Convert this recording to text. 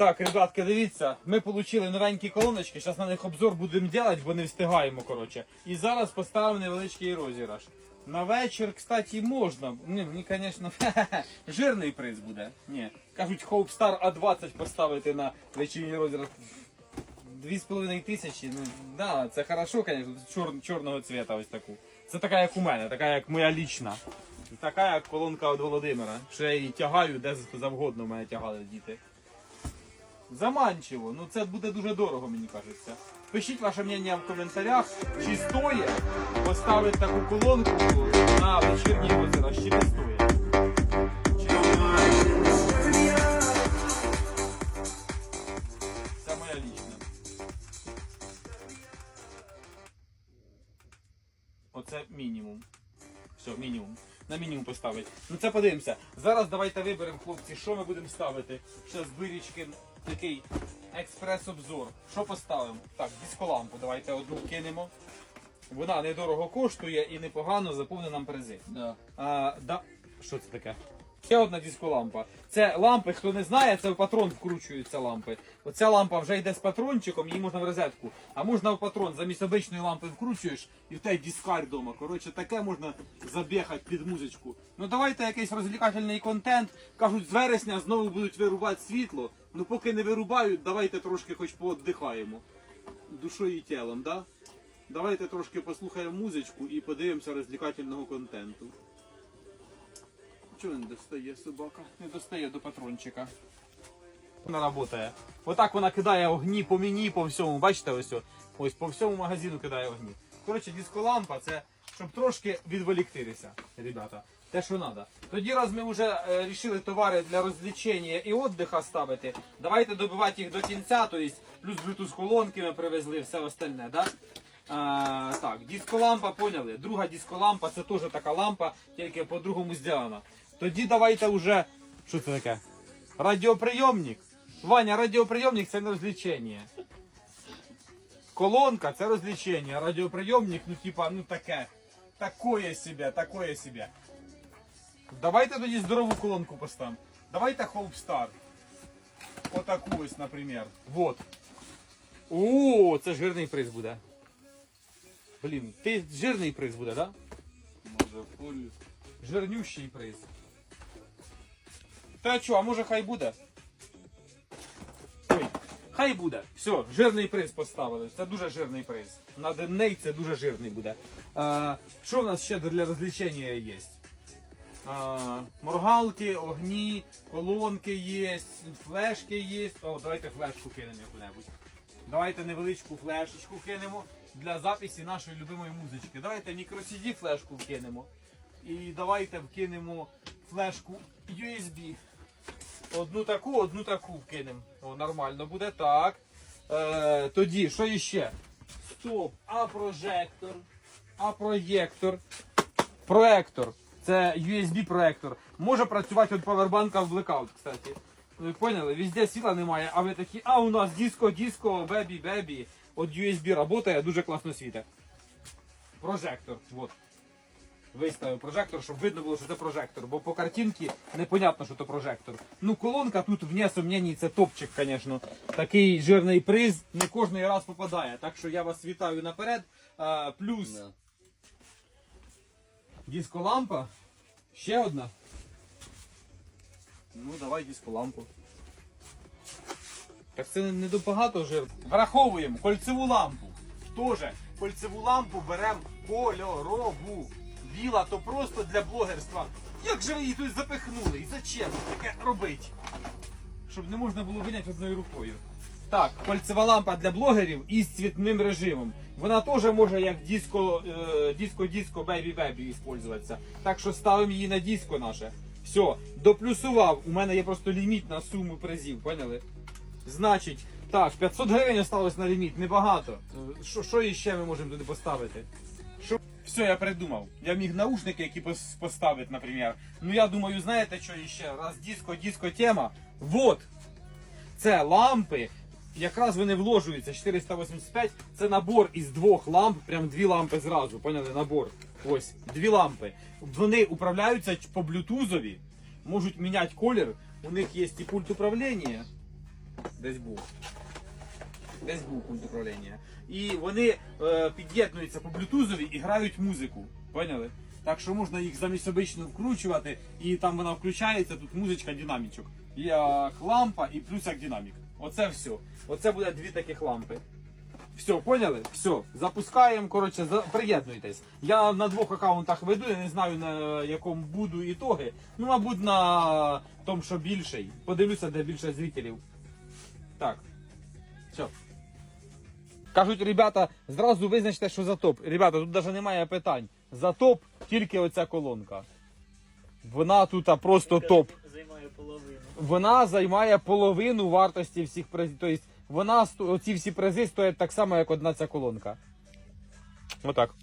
Так, ребятки, дивіться, ми отримали новенькі колоночки, зараз на них обзор будемо робити, бо не встигаємо, коротше. І зараз поставимо невеличкий розіграш. На вечір, кстати, можна. Ні, мені, звісно, жирний приз буде. Ні. Кажуть, Hope Star A20 поставити на вечірній розіграш. Дві з половиною тисячі, ну да, це хорошо, звісно, чор, чорного цвіта ось таку. Це така, як у мене, така, як моя лічна. Така, як колонка від Володимира. Що я її тягаю, де завгодно мене тягали діти. Заманчиво, ну це буде дуже дорого, мені кажеться. Пишіть ваше мнення в коментарях, чи стоїть поставити таку колонку на вечірній озеро, чи не стоїть. Оце мінімум. Все, мінімум. На мінімум поставить. Ну це подивимося. Зараз давайте виберемо, хлопці, що ми будемо ставити. Зараз вирічки такий експрес-обзор. Що поставимо? Так, дисколампу давайте одну кинемо. Вона недорого коштує і непогано заповнить нам призи. Да. А, да... Що це таке? Ще одна дисколампа. Це лампи, хто не знає, це в патрон вкручуються лампи. Оця лампа вже йде з патрончиком, її можна в розетку. А можна в патрон замість обичної лампи вкручуєш і в тебе дискар вдома. Коротше, таке можна забігати під музичку. Ну давайте якийсь розвлекательний контент. Кажуть, з вересня знову будуть вирубати світло. Ну поки не вирубають, давайте трошки хоч пооддихаємо. Душою і тілом, да? Давайте трошки послухаємо музичку і подивимося розвлекательного контенту. Чого не достає собака? Не достає до патрончика. Вона працює. Отак вона кидає огні по мені, по всьому. Бачите, ось ось по всьому магазину кидає огні. Коротше, дисколампа це щоб трошки відволіктися, ребята. Те, що треба. Тоді, раз ми вже е, рішили товари для розвлечення і віддиха ставити, давайте добивати їх до кінця, тобто плюс Bluetooth колонки ми привезли, все остальне, да? А, так, дисколампа поняли. Друга дисколампа це теж така лампа, тільки по-другому зроблена. Тоді давайте вже. Що це таке? Радіоприйомник. Ваня, радіоприйомник це не розвлечення. Колонка це розвлечення, а радіоприйомник, ну типа, ну таке. Такое себе, такое себе. Давайте тоді здорову колонку поставимо. Давайте Hope Star. Отаку ось, наприклад. Вот. О, це жирний приз буде. Блін, ти жирний приз буде, так? Да? Може фуль. Жирнющий приз. Та що, а може хай буде? Ой, хай буде. Все, жирний приз поставили. Це дуже жирний приз. На денний це дуже жирний буде. А, що в нас ще для розвлечення є? Моргалки, огні, колонки є, флешки є. О, давайте флешку кинемо яку-небудь. Давайте невеличку флешечку кинемо для записі нашої любимої музички. Давайте мікросіді флешку вкинемо. І давайте вкинемо флешку USB. Одну таку, одну таку вкинемо. Нормально буде так. Е, тоді, що іще? Стоп, а прожектор, а проєктор. Проектор. Це USB проектор. Може працювати від павербанка в Blackout, кстати. Ви поняли? Везде світла немає, а ви такі, а у нас диско, диско, бебі, бебі. От USB працює, дуже класно світить. Прожектор. Вот. Виставив прожектор, щоб видно було, що це прожектор, бо по картинці непонятно, що це прожектор. Ну, колонка тут, вне сумнєній, це топчик, звісно. Такий жирний приз не кожний раз попадає. Так що я вас вітаю наперед. А, плюс. Дисколампа. Ще одна. Ну, давай дисколампу. Так це не до багато жир. Враховуємо кольцеву лампу. Тоже кольцеву лампу беремо кольорову. Біла то просто для блогерства. Як же ви її тут запихнули? І зачем таке робити? Щоб не можна було виняти одною рукою. Так, кольцева лампа для блогерів із цвітним режимом. Вона теж може як диско, е, диско, бебі, бебі використовуватися. Так що ставимо її на диско наше. Все, доплюсував. У мене є просто ліміт на суму призів, поняли? Значить, так, 500 гривень осталось на ліміт, небагато. Що, що іще ми можемо туди поставити? Що? Все, я придумав. Я міг наушники, які поставити, наприклад. Ну я думаю, знаєте, що іще? Раз диско, диско тема. Вот. Це лампи. Якраз вони вложуються 485. Це набор із двох ламп, прям дві лампи зразу. Поняли? Набор. Ось, дві лампи. Вони управляються по блютузові, можуть міняти колір. У них є і пульт управління. Десь був. Десь був пульт управління. І вони е, під'єднуються по блютузові і грають музику. Поняли? Так що можна їх замість обично вкручувати, і там вона включається, тут музичка, динамічок. Як лампа і плюс як динамік. Оце все. Оце буде дві таких лампи. Все, поняли? Все, запускаємо, коротше, за... приєднуйтесь. Я на двох аккаунтах веду, я не знаю на якому буду ітоги. Ну, мабуть, на тому, що більший. Подивлюся, де більше зрителів. Так. Все. Кажуть, ребята, зразу визначте, що за топ. Ребята, тут навіть немає питань. За топ тільки оця колонка. Вона тут просто топ. Займає половину. Вона займає половину вартості всіх призів. Тобто вона сто- оці всі призи стоять так само, як одна ця колонка. Отак.